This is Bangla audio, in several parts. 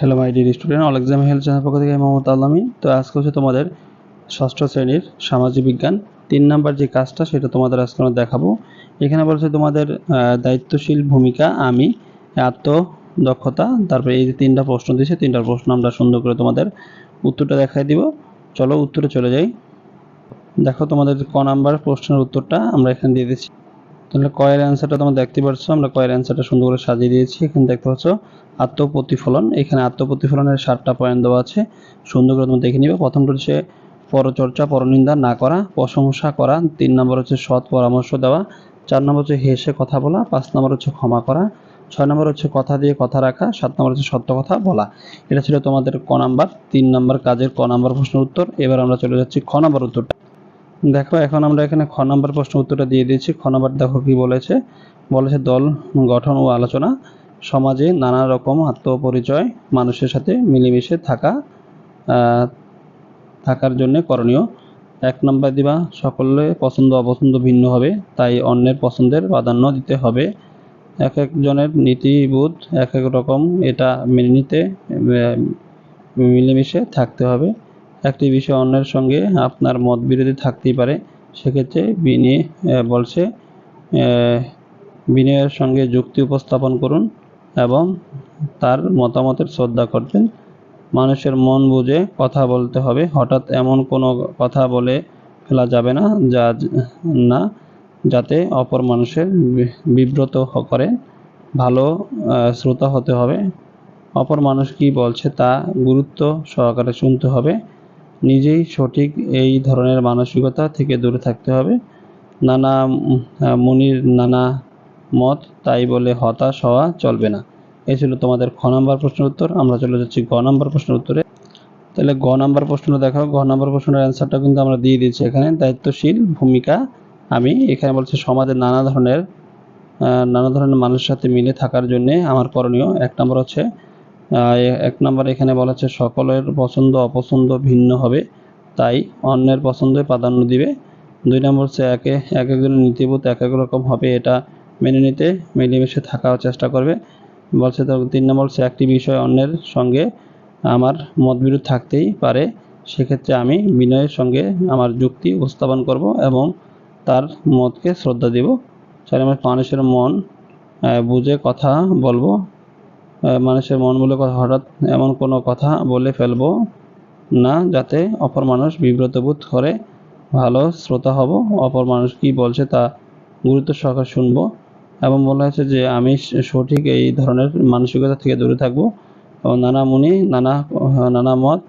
Hello my dear student all exam health channel পক্ষ থেকে মোহাম্মদ আল্লামি তো আজকে হচ্ছে তোমাদের ষষ্ঠ শ্রেণির সামাজিক বিজ্ঞান। তিন নাম্বার যে কাজটা, সেটা তোমাদের আজকে আমরা দেখাবো। এখানে বলছে তোমাদের দায়িত্বশীল ভূমিকা, আমি, আত্মদক্ষতা, তারপরে এই যে তিনটা প্রশ্ন দিয়েছে তিনটা প্রশ্ন আমরা সুন্দর করে তোমাদের উত্তরটা দেখাই দিব। চলো উত্তরে চলে যাই। দেখো তোমাদের ক নাম্বার প্রশ্নের উত্তরটা আমরা এখানে দিয়ে দিচ্ছি। তাহলে কয়ের অ্যান্সারটা তোমরা দেখতে পাচ্ছ আমরা কয়ের অ্যান্সারটা সুন্দর করে সাজিয়ে দিয়েছি। এখানে দেখতে পাচ্ছ, আত্মপ্রতিফলন, এখানে আত্মপ্রতিফলনের সাতটা পয়েন্ট দেওয়া আছে। সুন্দর করে তোমরা দেখে নিবে। প্রথমটা হচ্ছে পরচর্চা, পরনিন্দা না করা, প্রশংসা করা। তিন নম্বর হচ্ছে সৎ পরামর্শ দেওয়া। চার নম্বর হচ্ছে হেসে কথা বলা। পাঁচ নম্বর হচ্ছে ক্ষমা করা। ছয় নম্বর হচ্ছে কথা দিয়ে কথা রাখা। সাত নম্বর হচ্ছে সত্য কথা বলা। এটা ছিল তোমাদের ক নাম্বার। তিন নম্বর কাজের ক নাম্বার প্রশ্নের উত্তর। এবার আমরা চলে যাচ্ছি খ নাম্বার উত্তরটা। দেখো, এখন আমরা এখানে খ নম্বর প্রশ্ন উত্তরটা দিয়ে দিয়েছি খ নম্বর দেখো কি বলেছে? বলেছে, দল, গঠন ও আলোচনা, সমাজে নানা রকম আত্মপরিচয়, মানুষের সাথে মিলেমিশে থাকা থাকার জন্য করণীয়। এক নম্বর দিবা, সকলে পছন্দ অপছন্দ ভিন্ন হবে, তাই অন্যের পছন্দের প্রাধান্য দিতে হবে। এক একজনের নীতিবোধ এক এক রকম, এটা মেনে নিতে মিলেমিশে থাকতে হবে। একটি বিষয় অন্যের সঙ্গে আপনার মত বিরোধী থাকতেই পারে সেক্ষেত্রে আহ, বলছে বিনয়ের সঙ্গে যুক্তি উপস্থাপন করুন এবং তার মতামতের শ্রদ্ধা করবেন মানুষের মন বুঝে কথা বলতে হবে। হঠাৎ এমন কোনো কথা বলে ফেলা যাবে না যা না যাতে অপর মানুষের বিব্রত করে। ভালো শ্রোতা হতে হবে। অপর মানুষ কি বলছে তা গুরুত্ব সহকারে শুনতে হবে। নিজেই সঠিক এই ধরনের মানসিকতা থেকে দূরে থাকতে হবে। নানা মুনির নানা মত, তাই বলে হতাশ হওয়া চলবে না। এই ছিল তোমাদের খ নম্বর প্রশ্নের উত্তর। আমরা চলে যাচ্ছি গ নম্বর প্রশ্নের উত্তরে। তাহলে গ নম্বর প্রশ্ন দেখো গ নম্বর প্রশ্নের অ্যান্সারটা কিন্তু আমরা দিয়ে দিয়েছি এখানে। দায়িত্বশীল ভূমিকা আমি এখানে বলছি সমাজের নানা ধরনের নানা ধরনের মানুষের সাথে মিলে থাকার জন্যে আমার করণীয়। এক নম্বর হচ্ছে এক নম্বর এখানে বলা হচ্ছে, সকলের পছন্দ অপছন্দ ভিন্ন হবে, তাই অন্যের পছন্দে প্রাধান্য দিবে। দুই নম্বর হচ্ছে, একে এক একজনের নীতিবোধ এক এক রকম হবে, এটা মেনে নিতে মিলেমিশে থাকার চেষ্টা করবে। বলছে তিন নম্বর হচ্ছে, একটি বিষয় অন্যের সঙ্গে আমার মতবিরোধ থাকতেই পারে, সেক্ষেত্রে আমি বিনয়ের সঙ্গে আমার যুক্তি উপস্থাপন করব এবং তার মতকে শ্রদ্ধা দেব। চার নম্বর, মানুষের মন বুঝে কথা বলব মানুষের মন বলে কথা হঠাৎ এমন কোনো কথা বলে ফেলব না যাতে অপর মানুষ বিব্রত বোধ করে, ভালো শ্রোতা হব, অপর মানুষ কি বলছে তা গুরুত্ব সহকারে শুনব এবং বলা হয়েছে যে আমি সঠিক এই ধরনের মানসিকতা থেকে দূরে থাকব এবং নানা মুনি, নানা নানা মত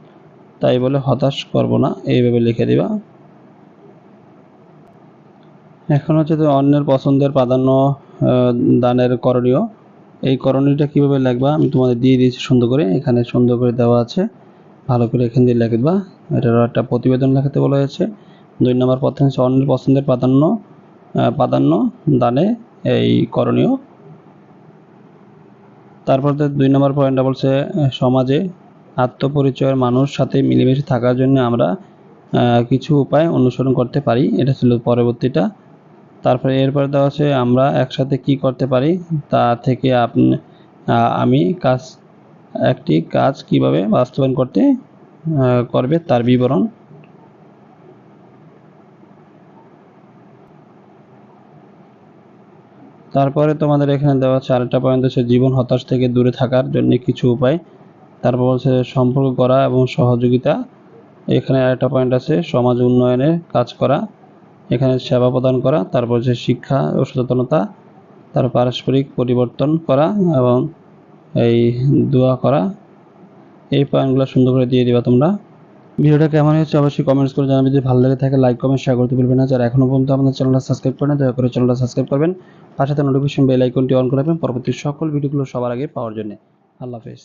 তাই বলে হতাশ করব না এইভাবে লিখে দিবা। এখন হচ্ছে তো অন্যের পছন্দের প্রাধান্য দানের করণীয়। এই করণীয়টা কীভাবে লিখবা আমি তোমাদের দিয়ে দিয়েছি সুন্দর করে। এখানে সুন্দর করে দেওয়া আছে। ভালো করে এখান দিয়ে লিখবা এটারও একটা প্রতিবেদন লেখাতে বলা হয়েছে। দুই নম্বর প্রথম হচ্ছে অন্যের পছন্দের প্রাধান্য প্রাধান্য দানে এই করণীয়। তারপর দুই নম্বর পয়েন্টটা বলছে সমাজে আত্মপরিচয়ের মানুষ সাথে মিলেমিশে থাকার জন্য আমরা কিছু উপায় অনুসরণ করতে পারি। এটা ছিল পরবর্তীটা। তারপরে এরপরে দেওয়া আছে, আমরা একসাথে কি করতে পারি? তা থেকে আপনি আমি কাজ, একটি কাজ কীভাবে বাস্তবায়ন করতে করবে তার বিবরণ। তারপরে তোমাদের এখানে দেওয়া আছে, আরেকটা পয়েন্ট হচ্ছে জীবন হতাশ থেকে দূরে থাকার জন্য কিছু উপায়। তারপর বলছে সম্পর্ক করা এবং সহযোগিতা। এখানে আরেকটা পয়েন্ট আছে, সমাজ উন্নয়নে কাজ করা। এখানে সেবা প্রদান করা, তারপর হচ্ছে শিক্ষা ও সচেতনতা, তার পারস্পরিক পরিবর্তন করা এবং এই দোয়া করা। এই পয়েন্টগুলো সুন্দর করে দিয়ে দিবা তোমরা। ভিডিওটা কেমন হয়েছে অবশ্যই কমেন্টস করে জানাবে। যদি ভালো লাগে থাকে লাইক কমেন্ট শেয়ার করতে ভুলবেন না। যারা এখনও পর্যন্ত আমাদের চ্যানেলটা সাবস্ক্রাইব করেন, দয়া করে চ্যানেলটা সাবস্ক্রাইব করবেন। পাশে নোটিফিকেশন বেল আইকনটি অন করে রাখবেন। পরবর্তী সকল ভিডিওগুলো সবার আগে পাওয়ার জন্য। আল্লাহ হাফেজ।